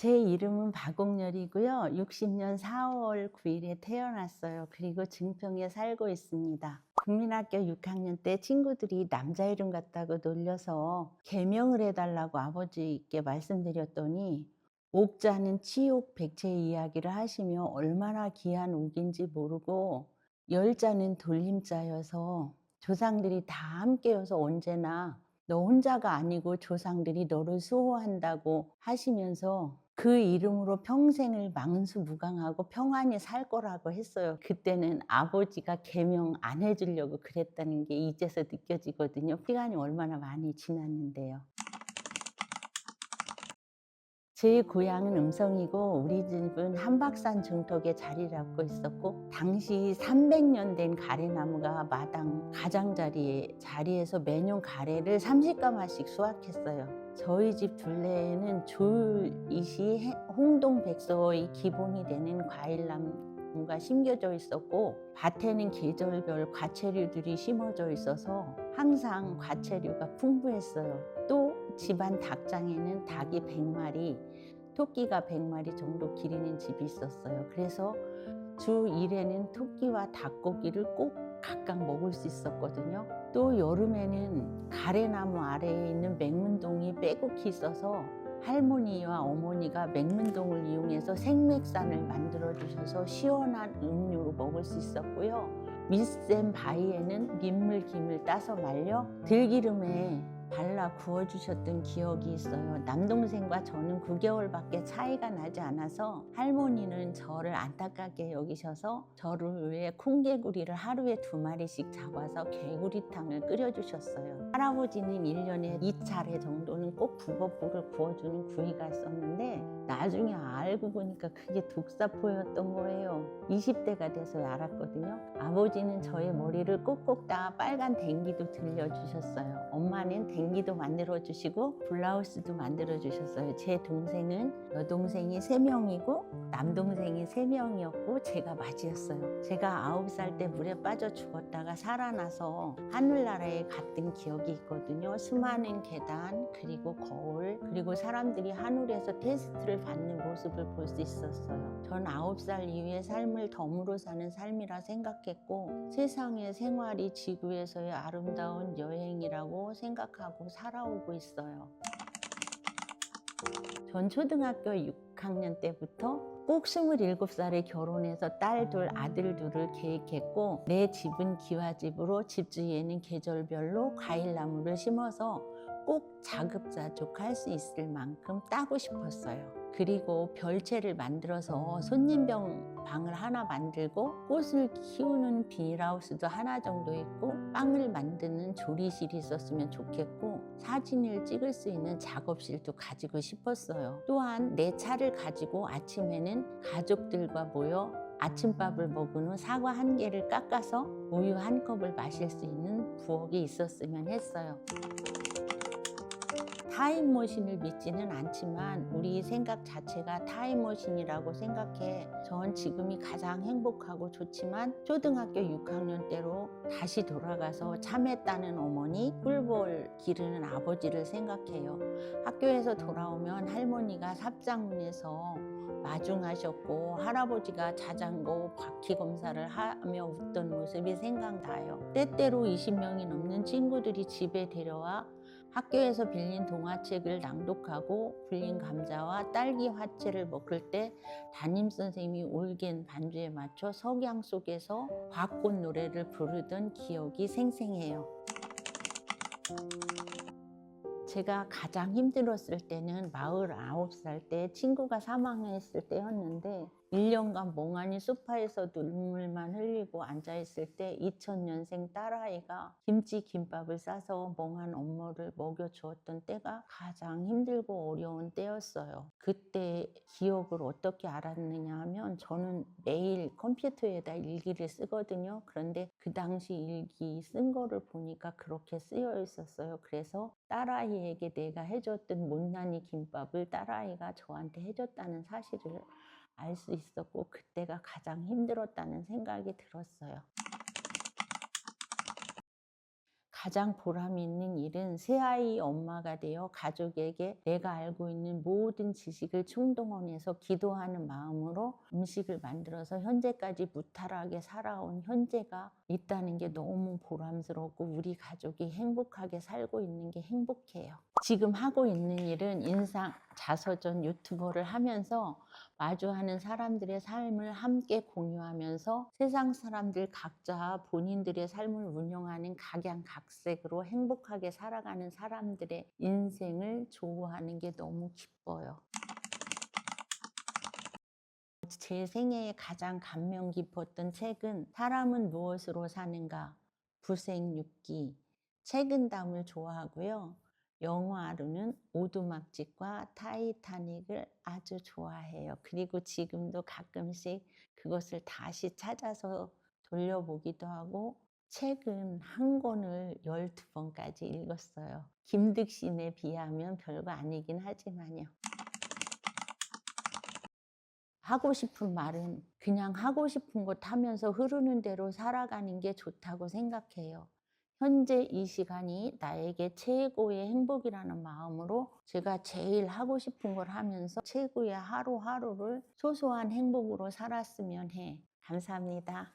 제 이름은 박옥렬이고요. 60년 4월 9일에 태어났어요. 그리고 증평에 살고 있습니다. 국민학교 6학년 때 친구들이 남자 이름 같다고 놀려서 개명을 해달라고 아버지께 말씀드렸더니 옥자는 치옥 백제 이야기를 하시며 얼마나 귀한 옥인지 모르고 열자는 돌림자여서 조상들이 다 함께여서 언제나 너 혼자가 아니고 조상들이 너를 수호한다고 하시면서 그 이름으로 평생을 망수무강하고 평안히 살 거라고 했어요. 그때는 아버지가 개명 안 해주려고 그랬다는 게 이제서 느껴지거든요. 시간이 얼마나 많이 지났는데요. 제 고향은 음성이고 우리 집은 한박산 중턱에 자리 잡고 있었고 당시 300년 된 가래나무가 마당 가장자리에 자리에서 매년 가래를 30가마씩 수확했어요. 저희 집 둘레에는 조이시 홍동백서의 기본이 되는 과일나무가 심겨져 있었고 밭에는 계절별 과채류들이 심어져 있어서 항상 과채류가 풍부했어요. 또 집안 닭장에는 닭이 100마리, 토끼가 100마리 정도 기르는 집이 있었어요. 그래서 주 1회는 토끼와 닭고기를 꼭 각각 먹을 수 있었거든요. 또 여름에는 가래나무 아래에 있는 맹문동이 빼곡히 있어서 할머니와 어머니가 맹문동을 이용해서 생맥산을 만들어 주셔서 시원한 음료로 먹을 수 있었고요. 밑샘 바위에는 민물 김을 따서 말려 들기름에 발라 구워주셨던 기억이 있어요. 남동생과 저는 9개월밖에 차이가 나지 않아서 할머니는 저를 안타깝게 여기셔서 저를 위해 콩개구리를 하루에 두 마리씩 잡아서 개구리탕을 끓여주셨어요. 할아버지는 1년에 2차례 정도는 꼭 북어포를 구워주는 구이가 있었는데 나중에 알고 보니까 그게 독사포였던 거예요. 20대가 돼서야 알았거든요. 아버지는 저의 머리를 꼭꼭 따 빨간 댕기도 들려주셨어요. 엄마는 댕기도 만들어주시고 블라우스도 만들어주셨어요. 제 동생은 여동생이 세명이고 남동생이 세명 이었고 제가 맞이였어요. 제가 아홉 살 때 물에 빠져 죽었다가 살아나서 하늘나라에 갔던 기억이 있거든요. 수많은 계단 그리고 거울 그리고 사람들이 하늘에서 테스트를 받는 모습을 볼 수 있었어요. 전 아홉 살 이후의 삶을 덤으로 사는 삶이라 생각했고 세상의 생활이 지구에서의 아름다운 여행이라고 생각하고 살아오고 있어요. 전 초등학교 6학년 때부터 꼭 27살에 결혼해서 딸 둘, 아들 둘을 계획했고 내 집은 기와집으로 집 주위에는 계절별로 과일나무를 심어서 꼭 자급자족할 수 있을 만큼 따고 싶었어요. 그리고 별채를 만들어서 손님병 방을 하나 만들고 꽃을 키우는 비닐하우스도 하나 정도 있고 빵을 만드는 조리실이 있었으면 좋겠고 사진을 찍을 수 있는 작업실도 가지고 싶었어요. 또한 내 차를 가지고 아침에는 가족들과 모여 아침밥을 먹은 후 사과 한 개를 깎아서 우유 한 컵을 마실 수 있는 부엌이 있었으면 했어요. 타임머신을 믿지는 않지만 우리 생각 자체가 타임머신이라고 생각해. 전 지금이 가장 행복하고 좋지만 초등학교 6학년 때로 다시 돌아가서 참외 따는 어머니 꿀벌 기르는 아버지를 생각해요. 학교에서 돌아오면 할머니가 삽장문에서 마중하셨고 할아버지가 자전거 바퀴 검사를 하며 웃던 모습이 생각나요. 때때로 20명이 넘는 친구들이 집에 데려와 학교에서 빌린 동화책을 낭독하고 불린 감자와 딸기 화채를 먹을 때 담임 선생님이 올겐 반주에 맞춰 석양 속에서 벚꽃 노래를 부르던 기억이 생생해요. 제가 가장 힘들었을 때는 마흔 아홉 살때 친구가 사망했을 때였는데 1년간 멍하니 소파에서 눈물만 흘리고 앉아있을 때 2000년생 딸아이가 김치 김밥을 싸서 멍한 엄마를 먹여주었던 때가 가장 힘들고 어려운 때였어요. 그때 기억을 어떻게 알았느냐 하면 저는 매일 컴퓨터에다 일기를 쓰거든요. 그런데 그 당시 일기 쓴 거를 보니까 그렇게 쓰여 있었어요. 그래서 딸아이에게 내가 해줬던 못난이 김밥을 딸아이가 저한테 해줬다는 사실을 알 수 있었고 그때가 가장 힘들었다는 생각이 들었어요. 가장 보람 있는 일은 새아이 엄마가 되어 가족에게 내가 알고 있는 모든 지식을 총동원해서 기도하는 마음으로 음식을 만들어서 현재까지 무탈하게 살아온 현재가 있다는 게 너무 보람스럽고 우리 가족이 행복하게 살고 있는 게 행복해요. 지금 하고 있는 일은 인상 자서전 유튜버를 하면서 마주하는 사람들의 삶을 함께 공유하면서 세상 사람들 각자 본인들의 삶을 운영하는 각양각색으로 행복하게 살아가는 사람들의 인생을 조우하는 게 너무 기뻐요. 제 생애에 가장 감명 깊었던 책은 사람은 무엇으로 사는가 부생육기 책은담을 좋아하고요. 영화로는 오두막집과 타이타닉을 아주 좋아해요. 그리고 지금도 가끔씩 그것을 다시 찾아서 돌려보기도 하고 책은 한 권을 12번까지 읽었어요. 김득신에 비하면 별거 아니긴 하지만요. 하고 싶은 말은 그냥 하고 싶은 것 하면서 흐르는 대로 살아가는 게 좋다고 생각해요. 현재 이 시간이 나에게 최고의 행복이라는 마음으로 제가 제일 하고 싶은 걸 하면서 최고의 하루하루를 소소한 행복으로 살았으면 해. 감사합니다.